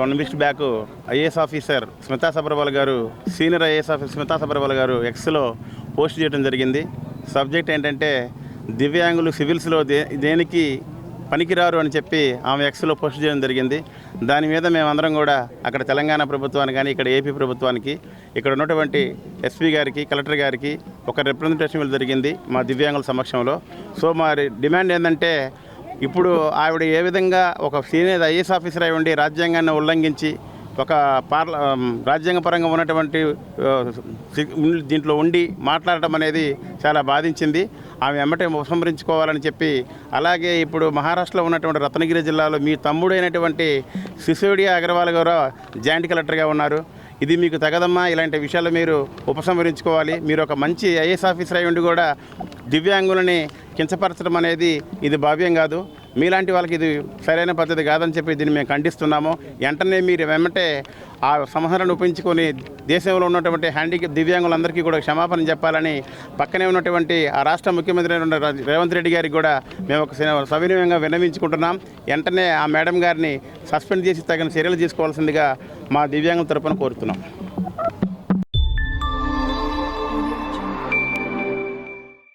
One week back IAS officer Smita Sabharwal garu senior IAS officer Smita Sabharwal garu ఎక్స్లో post చేయడం జరిగింది. Subject ఏంటంటే దివ్యాంగులు సివిల్స్లో they దేనికి పనికిరారు అని చెప్పి ఆమె ఎక్స్లో పోస్ట్ చేయడం జరిగింది. దాని మీద మేమందరం కూడా అక్కడ తెలంగాణ ప్రభుత్వానికి కానీ ఇక్కడ ఏపీ ప్రభుత్వానికి ఇక్కడ ఉన్నటువంటి ఎస్పీ గారికి కలెక్టర్ గారికి ఒక రిప్రజెంటేషన్ జరిగింది మా దివ్యాంగుల సమక్షంలో. సో మా డిమాండ్ ఏంటంటే ఇప్పుడు ఆవిడ ఏ విధంగా ఒక సీనియర్ ఐఏఎస్ ఆఫీసర్ అయి ఉండి రాజ్యాంగాన్ని ఉల్లంఘించి ఒక పార్ల రాజ్యాంగపరంగా ఉన్నటువంటి దీంట్లో ఉండి మాట్లాడటం అనేది చాలా బాధించింది. ఆమె వెంబటే ఉపసంహరించుకోవాలని చెప్పి అలాగే ఇప్పుడు మహారాష్ట్రలో ఉన్నటువంటి రత్నగిరి జిల్లాలో మీ తమ్ముడైనటువంటి సిసోడియా అగర్వాల్ గారు జాయింట్ కలెక్టర్గా ఉన్నారు. ఇది మీకు తగదమ్మా? ఇలాంటి విషయాలు మీరు ఉపసంహరించుకోవాలి. మీరు ఒక మంచి ఐఏఎస్ ఆఫీసర్ అయి ఉండి కూడా దివ్యాంగులని కించపరచడం అనేది ఇది భావ్యం కాదు. మీలాంటి వాళ్ళకి ఇది సరైన పద్ధతి కాదని చెప్పి దీన్ని మేము ఖండిస్తున్నాము. వెంటనే మీరు వెంటనే ఆ సంహారాన్ని ఉపయోగించుకొని దేశంలో ఉన్నటువంటి హ్యాండిక్యాప్ దివ్యాంగులందరికీ కూడా క్షమాపణ చెప్పాలని పక్కనే ఉన్నటువంటి ఆ రాష్ట్ర ముఖ్యమంత్రి రేవంత్ రెడ్డి గారికి కూడా మేము ఒక సవినయంగా విన్నవించుకుంటున్నాం. వెంటనే ఆ మేడం గారిని సస్పెండ్ చేసి తగిన చర్యలు తీసుకోవాల్సిందిగా మా దివ్యాంగుల తరపున కోరుతున్నాం.